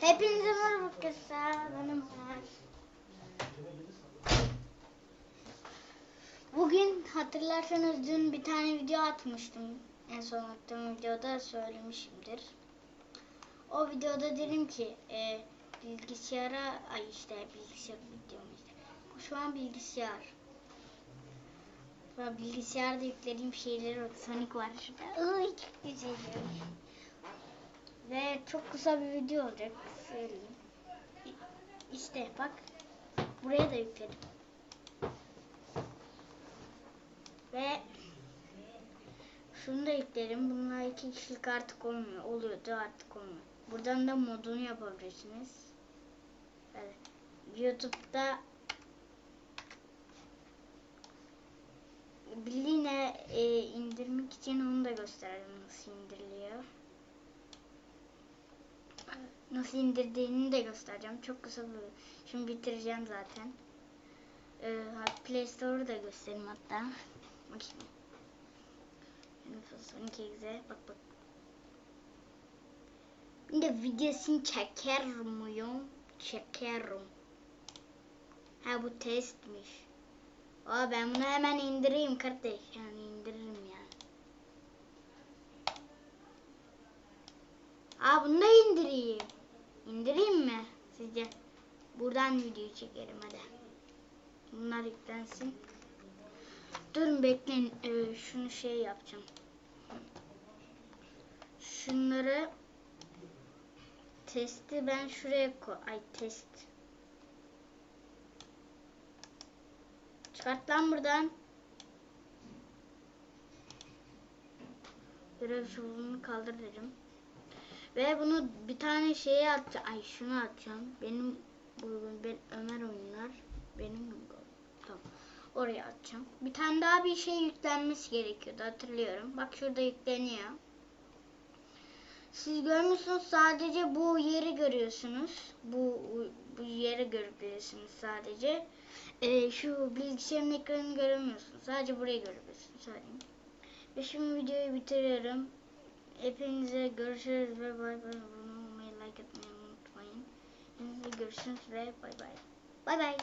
Hepinize merhaba arkadaşlar. Benim Ömer. Bugün hatırlarsanız dün bir tane video atmıştım. En son attığım videoda söylemişimdir. O videoda dedim ki e, bilgisayara ay işte bilgisayar videom işte. Bu şu an bilgisayar. Bilgisayarda yüklediğim şeyleri var. Sonic var şurada. Ay çok güzel. Ve çok kısa bir video olacak. Söyleyeyim. İşte bak. Buraya da yükledim. Ve şunu da yükledim. Bunlar iki kişilik artık olmuyor. Oluyordu artık olmuyor. Buradan da modunu yapabilirsiniz. Evet. YouTube'da Bildiğine e, indirmek için onu da gösterelim nasıl indiriliyor. Nasıl indirdiğini de göstereceğim. Çok kısa bir Şimdi bitireceğim zaten. Ee, Play Store'u da göstereyim hatta. Bak şimdi. Sonic X'e bak bak. Bir de videosunu çeker miyim? Çekerim. Ha bu testmiş. Aa ben bunu hemen indireyim kardeş. Yani indiririm yani. Aa bunu da indireyim. İndireyim mi sizce? Buradan video çekerim hadi. Bunlar yüklensin. Durun bekleyin. Ee, şunu şey yapacağım. Şunları testi ben şuraya koy. Ay test. Çıkart lan buradan. Görev çubuğunu kaldır dedim. Ve bunu bir tane şeye atacağım. Ay şunu atacağım. Benim bu ben Ömer oyunlar. Benim tamam. Oraya atacağım. Bir tane daha bir şey yüklenmesi gerekiyordu hatırlıyorum. Bak şurada yükleniyor. Siz görmüşsünüz sadece bu yeri görüyorsunuz. Bu bu yeri görebilirsiniz sadece. Ee, şu bilgisayarın ekranını göremiyorsunuz. Sadece burayı görebilirsiniz. Söyleyeyim. Ve şimdi videoyu bitiriyorum. Hepinize görüşürüz ve bay bay. Olmayı, like etmeyi unutmayın. Hepinize görüşürüz ve bay bay. Bay bay.